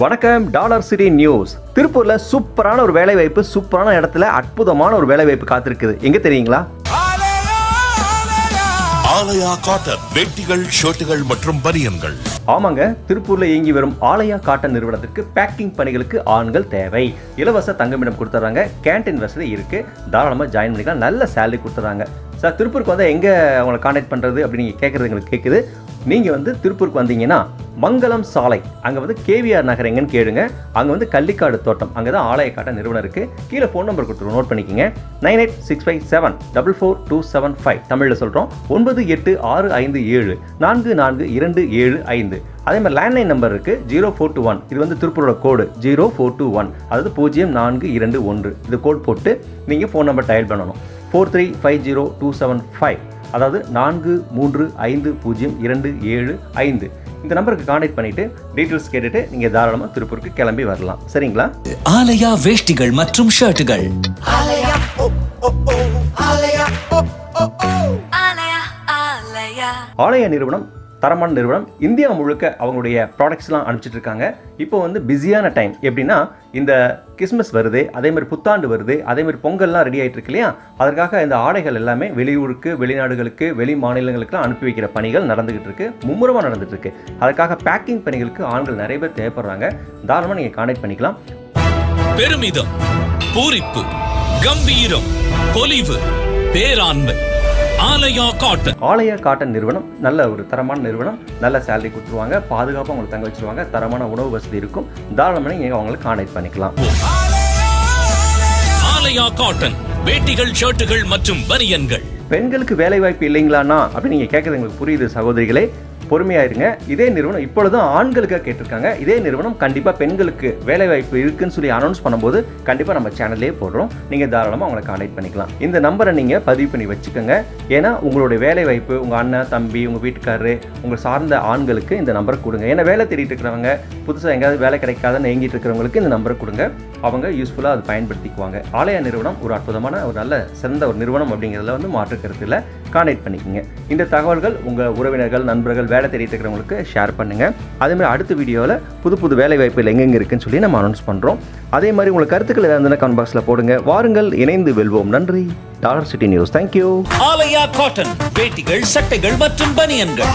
வணக்கம் dollar city news. திருப்பூர்ல சூப்பரான ஒரு வேலை வாய்ப்பு சூப்பரான இடத்துல அற்புதமான ஒரு வேலை வாய்ப்பு காத்திருக்குது. எங்க தெரியுங்களா? ஆலயா காட்டன் வேட்டிகள் ஷர்ட்டுகள் மற்றும் பனியன்கள். ஆமாங்க திருப்பூர்ல இயங்கி வரும் ஆலயா காட்டன் நிறுவனத்திற்கு பேக்கிங் பணிகளுக்கு ஆண்கள் தேவை. இலவச தங்குமிடம் கொடுத்துட்றாங்க கேண்டீன் வசதி இருக்கு. தாராளமா ஜாயின் பண்ணிக்கலாம் நல்ல சேலரி கொடுத்துட்றாங்க சார் திருப்பூருக்கு வந்து எங்கே அவங்களை காண்டாக்ட் பண்ணுறது அப்படின்னு கேட்குறது எங்களுக்கு கேட்குது நீங்கள் வந்து திருப்பூருக்கு வந்தீங்கன்னா மங்கலம் சாலை. அங்கே வந்து கேவிஆர் நகர் எங்கன்னு கேளுங்க. அங்கே வந்து கள்ளிக்காடு தோட்டம். அங்கே தான் ஆலய நிறுவனம் இருக்குது கீழே ஃபோன் நம்பர் கொடுத்துருவோம். நோட் பண்ணிக்கோங்க. Nine eight six five seven double four two seven five தமிழில் சொல்கிறோம் ஒன்பது எட்டு ஆறு ஐந்து ஏழு. நான்கு நான்கு இரண்டு ஏழு ஐந்து. அதே மாதிரி லேண்ட்லைன் நம்பர் இருக்குது ஜீரோ ஃபோர் டூ ஒன் இது வந்து திருப்பூரோட code zero four two one அதாவது பூஜ்ஜியம் நான்கு இரண்டு ஒன்று. இது கோட் போட்டு நீங்கள் ஃபோன் நம்பர் டயல் பண்ணணும். Four three five zero two seven five அதாவது நான்கு மூன்று ஐந்து பூஜ்ஜியம் இரண்டு ஏழு ஐந்து. இந்த நம்பருக்கு காண்டாக்ட் பண்ணிட்டு டீட்டெயில்ஸ் கேட்டுட்டு நீங்கள் தாராளமாக திருப்பூருக்கு கிளம்பி வரலாம். சரிங்களா? ஆலயா வேஷ்டிகள் மற்றும் ஷர்ட்டுகள். ஆலயா ஆலயா. ஆலய நிறுவனம் தரமான நிறுவனம். இந்தியா முழுக்க அவங்களுடைய ப்ராடக்ட்ஸ்லாம் அனுப்பிச்சிட்டு இருக்காங்க இப்போ வந்து பிஸியான டைம் எப்படின்னா இந்த கிறிஸ்மஸ் வருது அதே மாதிரி புத்தாண்டு வருது அதே மாதிரி பொங்கல்லாம் ரெடி ஆகிட்டு இருக்கு இல்லையா? அதற்காக இந்த ஆடைகள் எல்லாமே வெளியூருக்கு வெளிநாடுகளுக்கு வெளி மாநிலங்களுக்குலாம் அனுப்பி வைக்கிற பணிகள் நடந்துகிட்டு இருக்கு மும்முரமாக நடந்துட்டு இருக்கு. அதற்காக பேக்கிங் பணிகளுக்கு ஆண்கள் நிறைய பேர் தேவைப்படுறாங்க. தாராளமாக நீங்கள் கான்டாக்ட் பண்ணிக்கலாம். பெருமிதம் பூரிப்பு கம்பீரம் பொலிவு பேராண்மை. ஆலயா காட்டன். ஆலய காட்டன் நிறுவனம் நல்ல ஒரு தரமான நிறுவனம் நல்ல சேலரி கொடுத்துருவாங்க பாதுகாப்பாக உங்களுக்கு தங்க வச்சிருவாங்க தரமான உணவு வசதி இருக்கும். தாராளமாக நீங்கள் அவங்களை கான்டாக்ட் பண்ணிக்கலாம். ஆலயா காட்டன் வேட்டிகள் ஷர்ட்டுகள் மற்றும் பனியன்கள் பெண்களுக்கு வேலை வாய்ப்பு இல்லைங்களாண்ணா? அப்படின்னு நீங்கள் கேட்குறது எங்களுக்கு புரியுது சகோதரிகளே. பொறுமையாயிருங்க. இதே நிறுவனம் இப்பொழுதும் ஆண்களுக்காக கேட்டிருக்காங்க. இதே நிறுவனம் கண்டிப்பாக பெண்களுக்கு வேலை வாய்ப்பு இருக்குன்னு சொல்லி அனௌன்ஸ் பண்ணும்போது கண்டிப்பாக நம்ம சேனல்லே போடுறோம். நீங்கள் தாராளமாக அவங்களை கான்டாக்ட் பண்ணிக்கலாம். இந்த நம்பரை நீங்கள் பதிவு பண்ணி வச்சுக்கோங்க. ஏன்னா உங்களுடைய வேலை வாய்ப்பு உங்கள் அண்ணன் தம்பி உங்கள் வீட்டுக்காரரு உங்கள் சார்ந்த ஆண்களுக்கு இந்த நம்பரை கொடுங்க. ஏன்னா வேலை தேடிட்டு இருக்கிறவங்க புதுசாக எங்கேயாவது வேலை கிடைக்காதுன்னு ஏங்கிட்டு இருக்கிறவங்களுக்கு இந்த நம்பரை கொடுங்க. அவங்க யூஸ்ஃபுல்லாக அது பயன்படுத்திக்குவாங்க. ஆலயா நிறுவனம் ஒரு அற்புதமான ஒரு நல்ல சிறந்த ஒரு நிறுவனம் அப்படிங்கிறதுல வந்து மாற்று கருத்தில் இல்லை கான்டாக்ட் பண்ணிக்கோங்க. இந்த தகவல்கள் உங்கள் உறவினர்கள் நண்பர்கள் வேலை தேடிட்டு இருக்கிறவங்களுக்கு ஷேர் பண்ணுங்கள் அதேமாதிரி அடுத்த வீடியோவில் புது புது வேலை வாய்ப்புகள் எங்கெங்கே இருக்குன்னு சொல்லி நம்ம அனௌன்ஸ் பண்ணுறோம் அதே மாதிரி உங்களுக்கு கருத்துக்கள் ஏதாவது இருந்தால் கமெண்ட் பாக்ஸில் போடுங்க. வாருங்கள் இணைந்து வெல்வோம். நன்றி. Dollar city news. Thank you Aalaya cotton வேட்டிகள் சட்டைகள் மற்றும் பனியன்கள்.